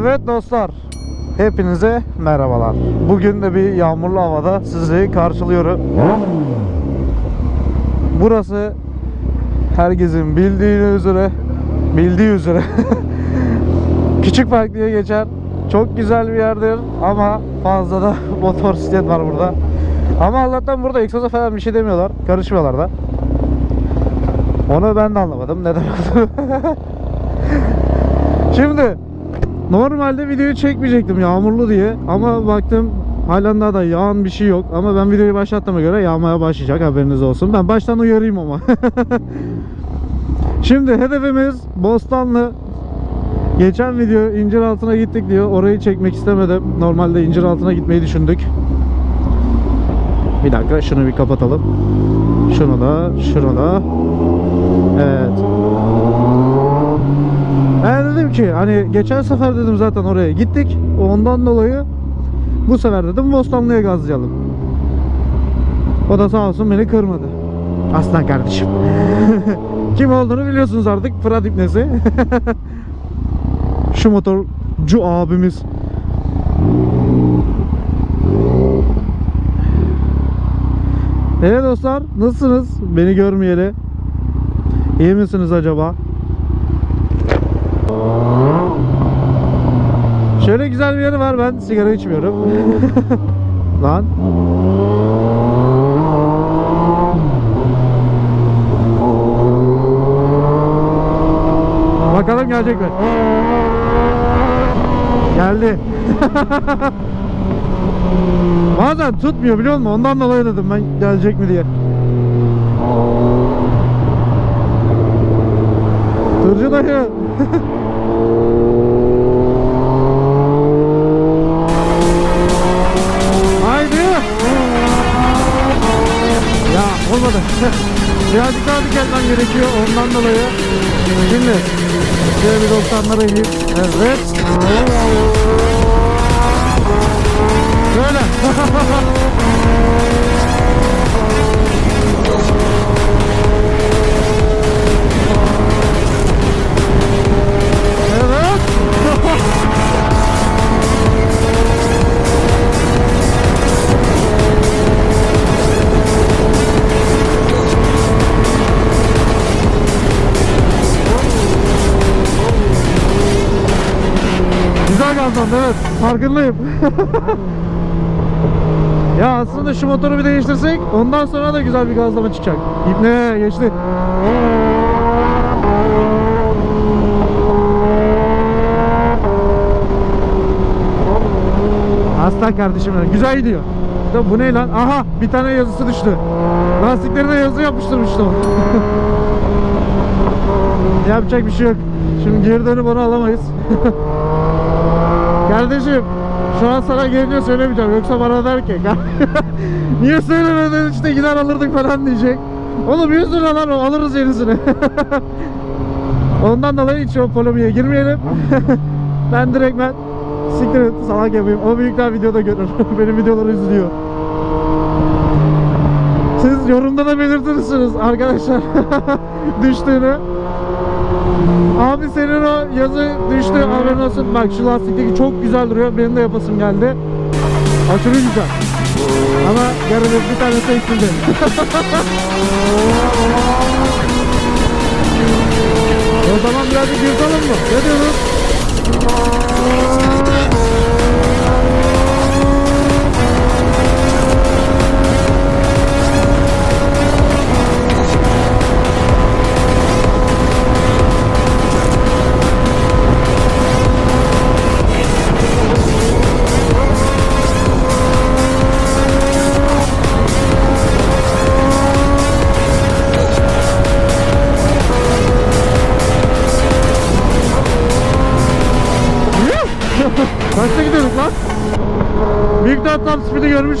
Evet dostlar, hepinize merhabalar. Bugün de bir yağmurlu havada sizi karşılıyorum. Burası herkesin bildiği üzere, bildiği üzere Küçük Park diye geçer. Çok güzel bir yerdir ama fazla da motosiklet var burada. Ama Allah'tan burada egzoza falan bir şey demiyorlar. Karışmıyorlar da. Onu ben de anlamadım. Neden oldu? Şimdi normalde videoyu çekmeyecektim yağmurlu diye ama baktım halen daha da yağan bir şey yok ama ben videoyu başlattığıma göre yağmaya başlayacak haberiniz olsun. Ben baştan uyarayım ama. Şimdi hedefimiz Bostanlı. Geçen video incir altına gittik diyor. Orayı çekmek istemedim. Normalde incir altına gitmeyi düşündük. Bir dakika şunu bir kapatalım. Şunu da, şunu da. Evet. Ki hani geçen sefer dedim zaten oraya gittik. Ondan dolayı bu sefer dedim Bostanlı'ya gazlayalım. O da sağ olsun beni kırmadı. Aslan kardeşim. Kim olduğunu biliyorsunuz artık. Fırat İbnesi. Şu motorcu abimiz. Evet dostlar nasılsınız? Beni görmeyeli. İyi misiniz acaba? Şöyle güzel bir yeri var ben sigara içmiyorum. Lan. Bakalım gelecek mi? Geldi. Bazen tutmuyor biliyor musun? Ondan dolayı dedim ben gelecek mi diye. Tırcı dayı. olmadı. Birazcık daha dikkat gerekiyor ondan dolayı. Şimdi şöyle bir 90'lara ineyim. Evet. Böyle. Farkındayım. ya aslında şu motoru bir değiştirsek ondan sonra da güzel bir gazlama çıkacak. İpne geçti. Aslan kardeşim. Güzel gidiyor. Bu ne lan? Aha bir tane yazısı düştü. Lastiklerine yazı yapıştırmıştı o. Yapacak bir şey yok. Şimdi geri dönüp onu alamayız. Kardeşim şu an sana gelince söylemeyeceğim yoksa bana der ki niye söylemedin işte gider alırdık falan diyecek. Oğlum 100 lira lan alırız yenisini. Ondan dolayı hiç o polemiğe girmeyelim. ben direkt ben siktir et salak yapayım. O büyükler videoda görür. Benim videoları izliyor. Siz yorumda da belirtirsiniz arkadaşlar düştüğünü. Abi senin o yazı düştü haberin olsun. Bak şu lastikteki çok güzel duruyor. Benim de yapasım geldi. Aşırı güzel. Ama yarın bir tanesi eksildi. o zaman birazcık yırtalım mı? Ne diyorsun?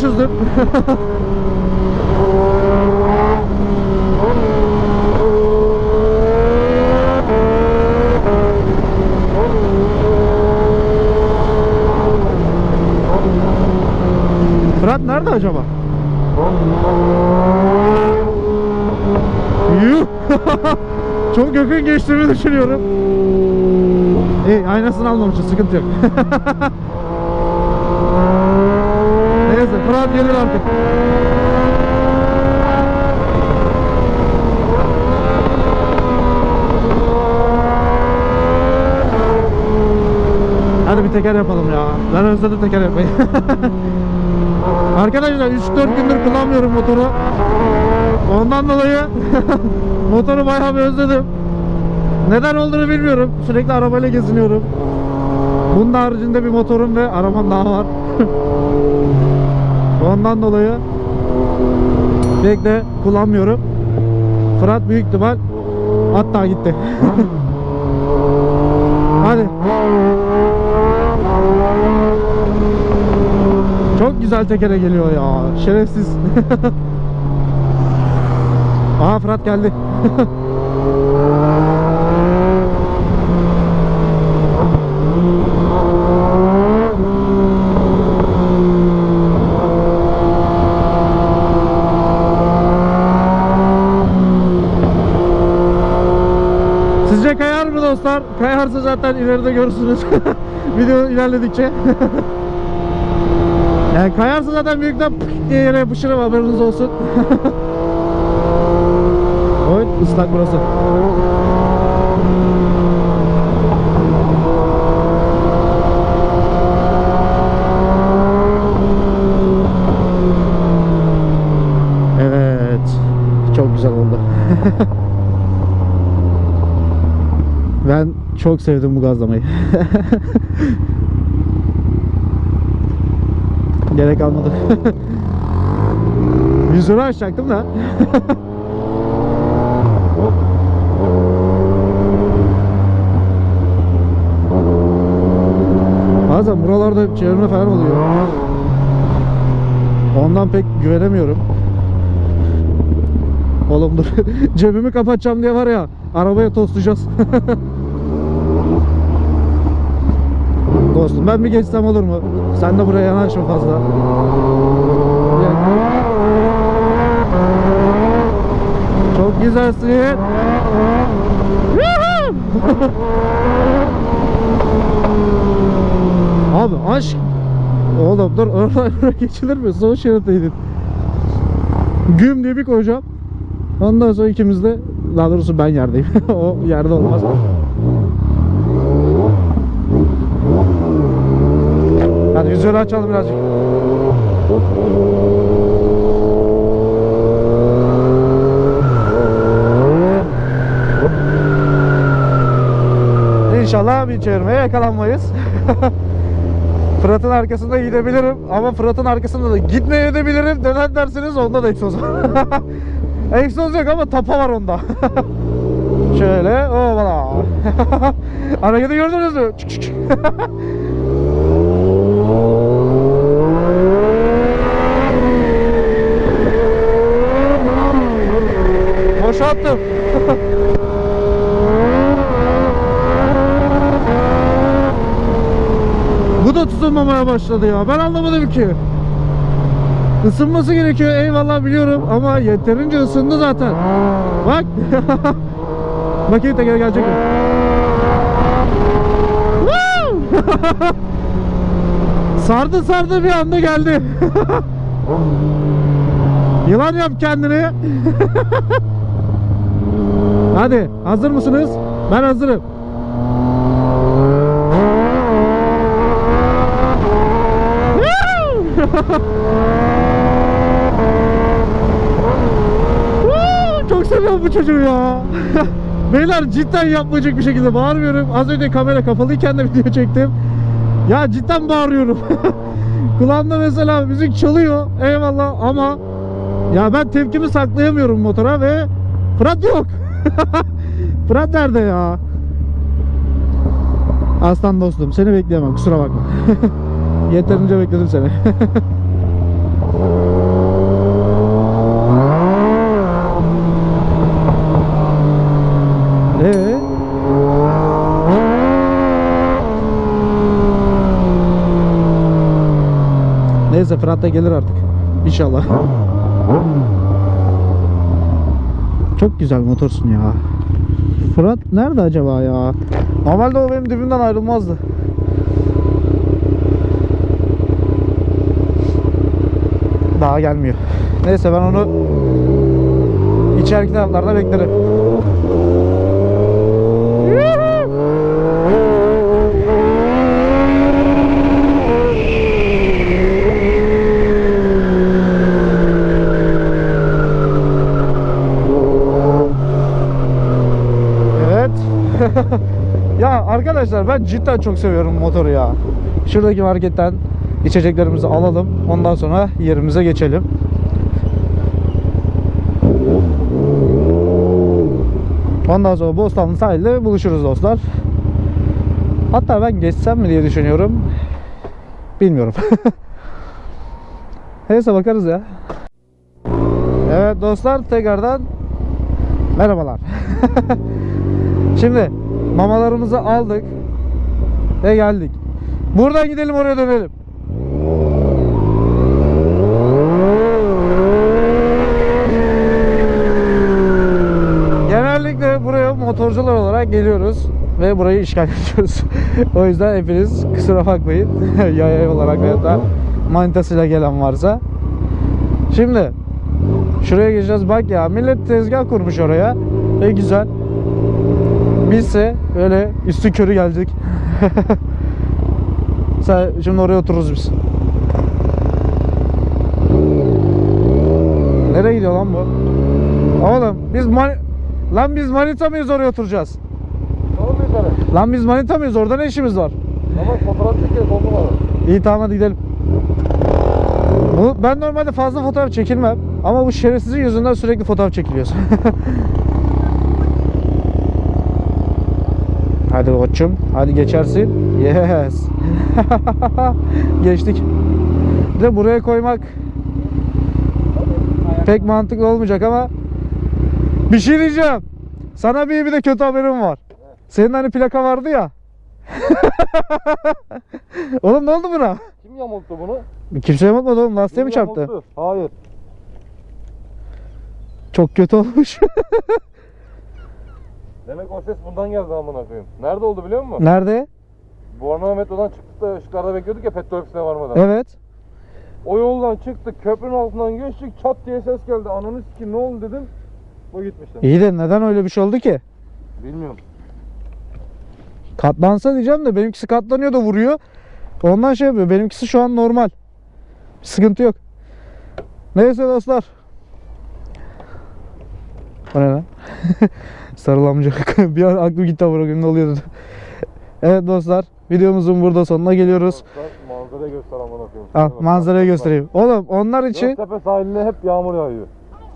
Speed'i görmüşüzdür. Fırat nerede acaba? Yuh! Çok yakın geçtiğimi düşünüyorum. İyi aynasını almamışız sıkıntı yok. Neyse Fırat gelir artık. Hadi bir teker yapalım ya. Ben özledim teker yapmayı. Arkadaşlar 3-4 gündür kullanmıyorum motoru. Ondan dolayı motoru bayağı bir özledim. Neden olduğunu bilmiyorum. Sürekli arabayla geziniyorum. Bunun haricinde bir motorum ve arabam daha var. Ondan dolayı pek de kullanmıyorum. Fırat büyük ihtimal hatta gitti. Hadi. Çok güzel tekere geliyor ya. Şerefsiz. Aha Fırat geldi. Sizce kayar dostlar? Kayarsa zaten ileride görürsünüz. Video ilerledikçe. yani kayarsa zaten büyükten diye yere yapışırım haberiniz olsun. Oy ıslak burası. Evet. Çok güzel oldu. Ben çok sevdim bu gazlamayı. Gerek kalmadı. Vizörü açacaktım da. Bazen buralarda çevirme falan oluyor. Ondan pek güvenemiyorum. Oğlum dur. Cebimi kapatacağım diye var ya. Arabaya toslayacağız. Dostum ben bir geçsem olur mu? Sen de buraya yanaşma fazla. Çok güzelsin. Abi aşk. Oğlum dur oradan oraya geçilir mi? Sol şeritteydin. Güm diye bir koyacağım. Ondan sonra ikimiz de daha doğrusu ben yerdeyim. o yerde olmaz. Yüzünü açalım birazcık. İnşallah bir çevirmeye yakalanmayız. Fırat'ın arkasında gidebilirim ama Fırat'ın arkasında da gitmeye edebilirim. Neden dersiniz onda da egzoz var. egzoz yok ama tapa var onda. Şöyle ovala. Hareketi gördünüz mü? Boşalttım. Bu da tutunmamaya başladı ya. Ben anlamadım ki. Isınması gerekiyor eyvallah biliyorum ama yeterince ısındı zaten. Bak. Bakayım teker gelecek sardı sardı bir anda geldi. Yılan yap kendini. Hadi hazır mısınız? Ben hazırım. Çok seviyorum bu çocuğu ya. Beyler cidden yapmayacak bir şekilde bağırmıyorum. Az önce kamera kapalıyken de video çektim. Ya cidden bağırıyorum. Kulağımda mesela müzik çalıyor. Eyvallah ama ya ben tepkimi saklayamıyorum motora ve Fırat yok. Fırat nerede ya? Aslan dostum seni bekleyemem kusura bakma. Yeterince bekledim seni. Ee? Neyse Fırat da gelir artık. İnşallah. Çok güzel motorsun ya. Fırat nerede acaba ya? Normalde o benim dibimden ayrılmazdı. Daha gelmiyor. Neyse ben onu içeriki taraflarda beklerim. Evet. ya arkadaşlar ben cidden çok seviyorum motoru ya. Şuradaki marketten içeceklerimizi alalım. Ondan sonra yerimize geçelim. Ondan sonra Bostanlı sahilde buluşuruz dostlar. Hatta ben geçsem mi diye düşünüyorum. Bilmiyorum. Neyse bakarız ya. Evet dostlar tekrardan merhabalar. Şimdi mamalarımızı aldık ve geldik. Buradan gidelim oraya dönelim. Genellikle buraya motorcular olarak geliyoruz ve burayı işgal ediyoruz. o yüzden hepiniz kusura bakmayın. Yaya olarak veya da manitasıyla gelen varsa. Şimdi şuraya geçeceğiz. Bak ya millet tezgah kurmuş oraya. Ve güzel. Bizse öyle üstü körü geldik. Sen, şimdi oraya otururuz biz. Nereye gidiyor lan bu? Oğlum biz mani... Lan biz manita mıyız oraya oturacağız? Lan biz manita mıyız? Orada ne işimiz var? Ama fotoğraf çekeriz oldu? İyi tamam hadi gidelim. Bu, ben normalde fazla fotoğraf çekilmem. Ama bu şerefsizin yüzünden sürekli fotoğraf çekiliyoruz. hadi koçum. Hadi geçersin. Yes. Geçtik. De buraya koymak pek mantıklı olmayacak ama bir şey diyeceğim. Sana bir bir de kötü haberim var. Senin hani plaka vardı ya. Oğlum ne oldu buna? Kim yamulttu bunu? Kimse yapmadı oğlum lastiğe mi Kim çarptı? yamulttu? Hayır. Çok kötü olmuş. Demek o ses bundan geldi amına koyayım. Nerede oldu biliyor musun? Nerede? Bornova metrodan çıktık da ışıklarda bekliyorduk ya petrol ofisine varmadan. Evet. O yoldan çıktık köprünün altından geçtik çat diye ses geldi. Ananı sikim ne oldu dedim. Bu gitmişler. İyi de neden öyle bir şey oldu ki? Bilmiyorum. Katlansa diyeceğim de benimkisi katlanıyor da vuruyor. Ondan şey yapıyor. Benimkisi şu an normal. Sıkıntı yok. Neyse dostlar. O ne lan? Sarılamayacak. bir an aklım gitti bırakın ne oluyor dedim. Evet dostlar. Videomuzun burada sonuna geliyoruz. Sen manzarayı göster amına koyayım. Bak, manzarayı göstereyim. Oğlum onlar için Göztepe sahiline hep yağmur yağıyor.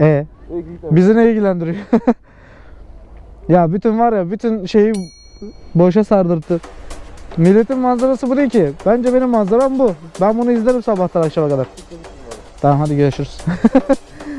e İyi gitmemiş. bizi ne ilgilendiriyor? ya bütün var ya bütün şeyi boşa sardırttı. Milletin manzarası bu değil ki. Bence benim manzaram bu. Ben bunu izlerim sabahtan akşama kadar. Tamam hadi görüşürüz.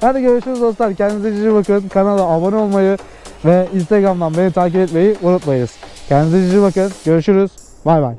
hadi görüşürüz dostlar. Kendinize cici bakın. Kanala abone olmayı ve Instagram'dan beni takip etmeyi unutmayınız. Kendinize cici bakın. Görüşürüz. Bay bay.